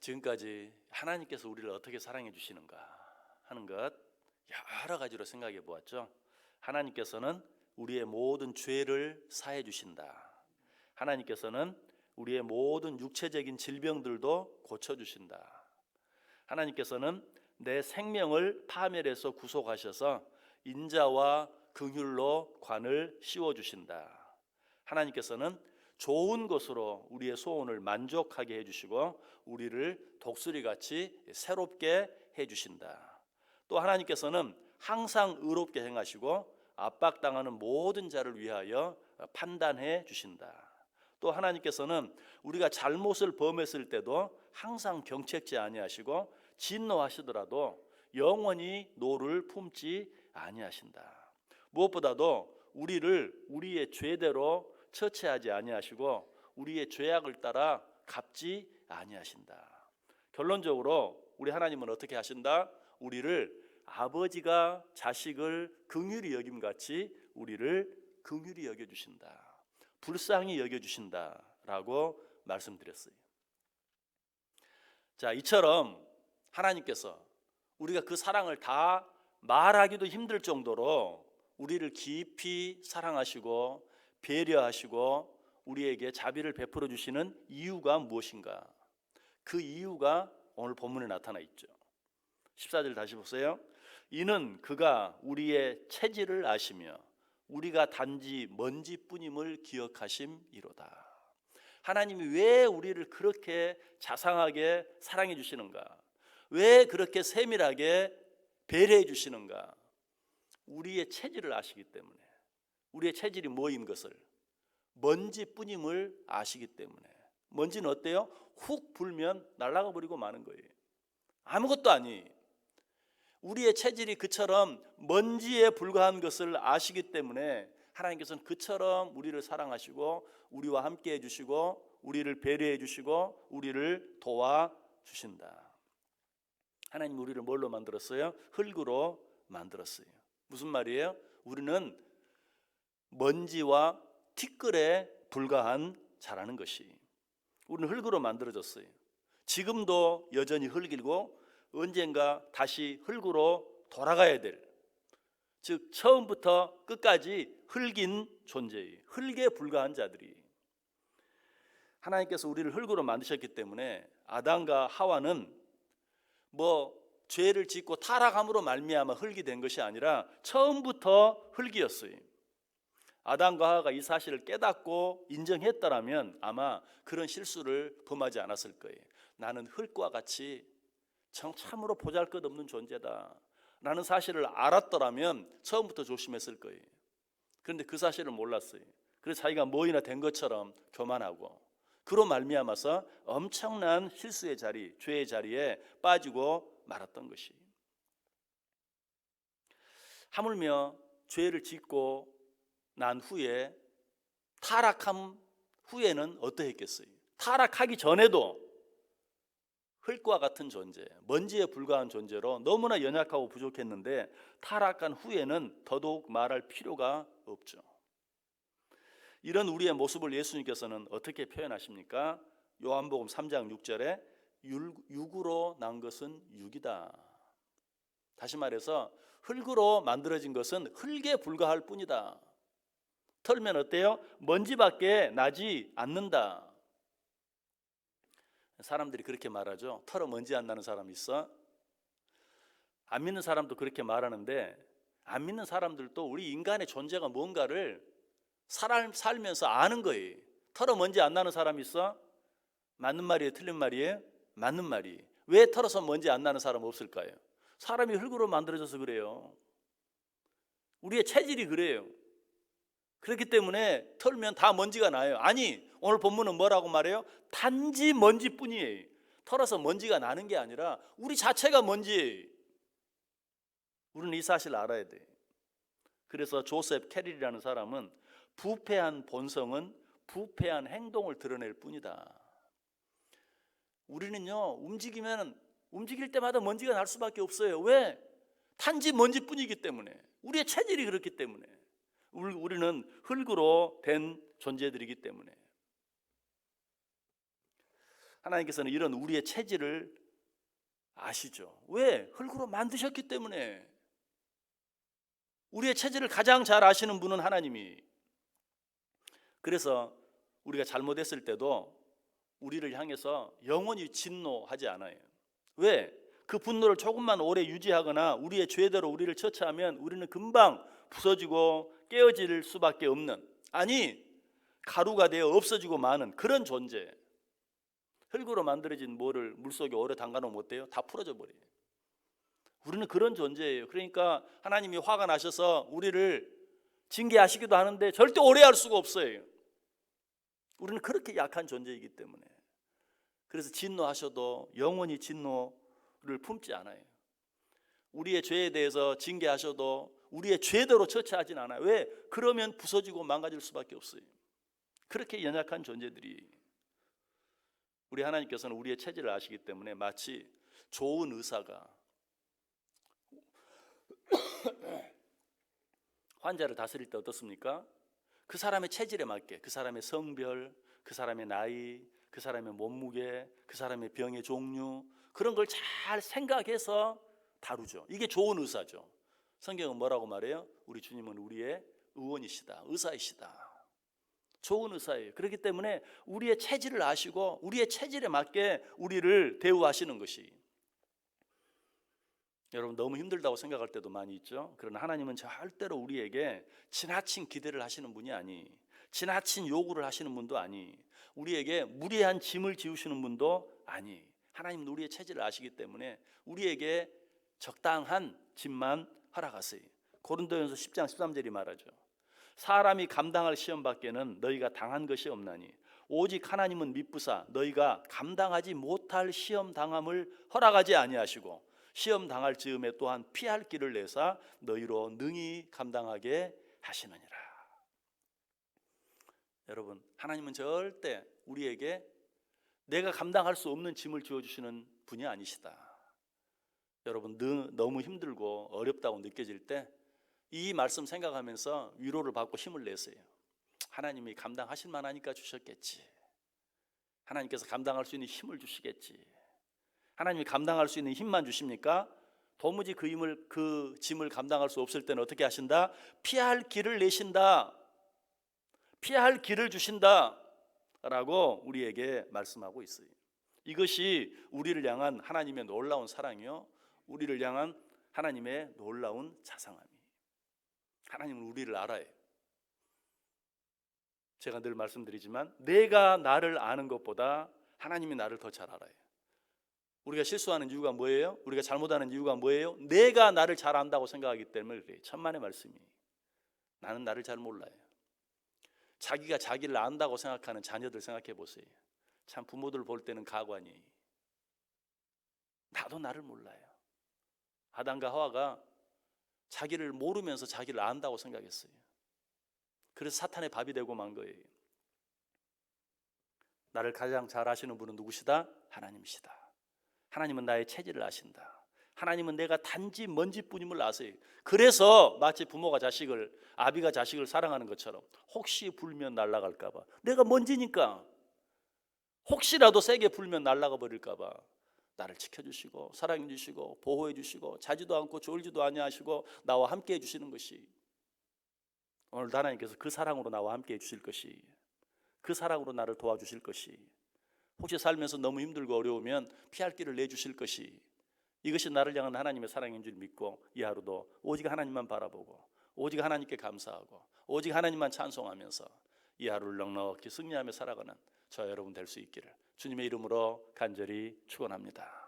지금까지 하나님께서 우리를 어떻게 사랑해 주시는가 하는 것 여러 가지로 생각해 보았죠. 하나님께서는 우리의 모든 죄를 사해 주신다. 하나님께서는 우리의 모든 육체적인 질병들도 고쳐 주신다. 하나님께서는 내 생명을 파멸해서 구속하셔서 인자와 긍휼로 관을 씌워 주신다. 하나님께서는 좋은 것으로 우리의 소원을 만족하게 해 주시고 우리를 독수리 같이 새롭게 해 주신다. 또 하나님께서는 항상 의롭게 행하시고 압박당하는 모든 자를 위하여 판단해 주신다. 또 하나님께서는 우리가 잘못을 범했을 때도 항상 경책지 아니하시고 진노하시더라도 영원히 노를 품지 아니하신다. 무엇보다도 우리를 우리의 죄대로 처치하지 아니하시고 우리의 죄악을 따라 갚지 아니하신다. 결론적으로 우리 하나님은 어떻게 하신다? 우리를 아버지가 자식을 긍휼히 여김 같이 우리를 긍휼히 여겨 주신다. 불쌍히 여겨 주신다라고 말씀드렸어요. 자, 이처럼 하나님께서 우리가 그 사랑을 다 말하기도 힘들 정도로 우리를 깊이 사랑하시고 배려하시고 우리에게 자비를 베풀어 주시는 이유가 무엇인가? 그 이유가 오늘 본문에 나타나 있죠. 14절 다시 보세요. 이는 그가 우리의 체질을 아시며 우리가 단지 먼지뿐임을 기억하심이로다. 하나님이 왜 우리를 그렇게 자상하게 사랑해 주시는가? 왜 그렇게 세밀하게 배려해 주시는가? 우리의 체질을 아시기 때문에 우리의 체질이 뭐인 것을 먼지뿐임을 아시기 때문에 먼지는 어때요? 훅 불면 날아가 버리고 마는 거예요. 아무것도 아니. 우리의 체질이 그처럼 먼지에 불과한 것을 아시기 때문에 하나님께서는 그처럼 우리를 사랑하시고 우리와 함께 해 주시고 우리를 배려해 주시고 우리를 도와 주신다. 하나님 우리를 뭘로 만들었어요? 흙으로 만들었어요. 무슨 말이에요? 우리는 먼지와 티끌에 불과한 자라는 것이 우리는 흙으로 만들어졌어요. 지금도 여전히 흙이고 언젠가 다시 흙으로 돌아가야 될, 즉 처음부터 끝까지 흙인 존재예요. 흙에 불과한 자들이 하나님께서 우리를 흙으로 만드셨기 때문에 아담과 하와는 뭐 죄를 짓고 타락함으로 말미암아 흙이 된 것이 아니라 처음부터 흙이었어요. 아담과 하와가 이 사실을 깨닫고 인정했더라면 아마 그런 실수를 범하지 않았을 거예요. 나는 흙과 같이 참 참으로 보잘 것 없는 존재다. 라는 사실을 알았더라면 처음부터 조심했을 거예요. 그런데 그 사실을 몰랐어요. 그래서 자기가 뭐이나 된 것처럼 교만하고 그로 말미암아서 엄청난 실수의 자리, 죄의 자리에 빠지고 말았던 것이. 하물며 죄를 짓고 난 후에 타락함 후에는 어떠했겠어요? 타락하기 전에도 흙과 같은 존재, 먼지에 불과한 존재로 너무나 연약하고 부족했는데 타락한 후에는 더더욱 말할 필요가 없죠. 이런 우리의 모습을 예수님께서는 어떻게 표현하십니까? 요한복음 3장 6절에 육으로 난 것은 육이다. 다시 말해서 흙으로 만들어진 것은 흙에 불과할 뿐이다. 털면 어때요? 먼지밖에 나지 않는다. 사람들이 그렇게 말하죠. 털어 먼지 안 나는 사람 있어? 안 믿는 사람도 그렇게 말하는데 안 믿는 사람들도 우리 인간의 존재가 뭔가를 살, 살면서 아는 거예요. 털어 먼지 안 나는 사람 있어? 맞는 말이에요? 틀린 말이에요? 맞는 말이. 왜 털어서 먼지 안 나는 사람 없을까요? 사람이 흙으로 만들어져서 그래요. 우리의 체질이 그래요. 그렇기 때문에 털면 다 먼지가 나요. 아니, 오늘 본문은 뭐라고 말해요? 단지 먼지뿐이에요. 털어서 먼지가 나는 게 아니라 우리 자체가 먼지예요. 우리는 이 사실을 알아야 돼. 그래서 조셉 캐릴이라는 사람은 부패한 본성은 부패한 행동을 드러낼 뿐이다. 우리는요, 움직이면 움직일 때마다 먼지가 날 수밖에 없어요. 왜? 단지 먼지뿐이기 때문에. 우리의 체질이 그렇기 때문에. 우리는 흙으로 된 존재들이기 때문에. 하나님께서는 이런 우리의 체질을 아시죠. 왜? 흙으로 만드셨기 때문에. 우리의 체질을 가장 잘 아시는 분은 하나님이. 그래서 우리가 잘못했을 때도 우리를 향해서 영원히 진노하지 않아요. 왜? 그 분노를 조금만 오래 유지하거나 우리의 죄대로 우리를 처치하면 우리는 금방 부서지고 깨어질 수밖에 없는 아니 가루가 되어 없어지고 마는 그런 존재. 흙으로 만들어진 뭐를 물속에 오래 담가놓으면 어때요? 다 풀어져 버려요. 우리는 그런 존재예요. 그러니까 하나님이 화가 나셔서 우리를 징계하시기도 하는데 절대 오래 할 수가 없어요. 우리는 그렇게 약한 존재이기 때문에. 그래서 진노하셔도 영원히 진노를 품지 않아요. 우리의 죄에 대해서 징계하셔도 우리의 죄대로 처치하진 않아요. 왜? 그러면 부서지고 망가질 수밖에 없어요. 그렇게 연약한 존재들이 우리 하나님께서는 우리의 체질을 아시기 때문에 마치 좋은 의사가 환자를 다스릴 때 어떻습니까? 그 사람의 체질에 맞게 그 사람의 성별, 그 사람의 나이, 그 사람의 몸무게, 그 사람의 병의 종류 그런 걸 잘 생각해서 다루죠. 이게 좋은 의사죠. 성경은 뭐라고 말해요? 우리 주님은 우리의 의원이시다. 의사이시다. 좋은 의사예요. 그렇기 때문에 우리의 체질을 아시고 우리의 체질에 맞게 우리를 대우하시는 것이 여러분 너무 힘들다고 생각할 때도 많이 있죠. 그러나 하나님은 절대로 우리에게 지나친 기대를 하시는 분이 아니, 지나친 요구를 하시는 분도 아니, 우리에게 무리한 짐을 지우시는 분도 아니. 하나님은 우리의 체질을 아시기 때문에 우리에게 적당한 짐만 허락하세요. 고린도전서 10장 13절이 말하죠. 사람이 감당할 시험 밖에는 너희가 당한 것이 없나니 오직 하나님은 미쁘사 너희가 감당하지 못할 시험 당함을 허락하지 아니하시고 시험 당할 즈음에 또한 피할 길을 내사 너희로 능히 감당하게 하시느니라. 여러분, 하나님은 절대 우리에게 내가 감당할 수 없는 짐을 지어 주시는 분이 아니시다. 여러분, 너무 힘들고 어렵다고 느껴질 때 이 말씀 생각하면서 위로를 받고 힘을 내세요. 하나님이 감당하실 만하니까 주셨겠지. 하나님께서 감당할 수 있는 힘을 주시겠지. 하나님이 감당할 수 있는 힘만 주십니까? 도무지 그 힘을 그 짐을 감당할 수 없을 때는 어떻게 하신다? 피할 길을 내신다. 피할 길을 주신다라고 우리에게 말씀하고 있어요. 이것이 우리를 향한 하나님의 놀라운 사랑이요. 우리를 향한 하나님의 놀라운 자상함이. 하나님은 우리를 알아요. 제가 늘 말씀드리지만 내가 나를 아는 것보다 하나님이 나를 더 잘 알아요. 우리가 실수하는 이유가 뭐예요? 우리가 잘못하는 이유가 뭐예요? 내가 나를 잘 안다고 생각하기 때문에 그래요. 천만의 말씀이. 나는 나를 잘 몰라요. 자기가 자기를 안다고 생각하는 자녀들 생각해 보세요. 참 부모들 볼 때는 가관이. 나도 나를 몰라요. 아담과 하와가 자기를 모르면서 자기를 안다고 생각했어요. 그래서 사탄의 밥이 되고 만 거예요. 나를 가장 잘 아시는 분은 누구시다? 하나님이시다. 하나님은 나의 체질을 아신다. 하나님은 내가 단지 먼지뿐임을 아세요. 그래서 마치 부모가 자식을 아비가 자식을 사랑하는 것처럼 혹시 불면 날아갈까 봐 내가 먼지니까 혹시라도 세게 불면 날아가 버릴까 봐 나를 지켜주시고 사랑해 주시고 보호해 주시고 자지도 않고 졸지도 아니하시고 나와 함께 해주시는 것이 오늘 하나님께서 그 사랑으로 나와 함께 해주실 것이 그 사랑으로 나를 도와주실 것이 혹시 살면서 너무 힘들고 어려우면 피할 길을 내주실 것이 이것이 나를 향한 하나님의 사랑인 줄 믿고 이 하루도 오직 하나님만 바라보고 오직 하나님께 감사하고 오직 하나님만 찬송하면서 이 하루를 넉넉히 승리하며 살아가는 저 여러분 될 수 있기를 주님의 이름으로 간절히 축원합니다.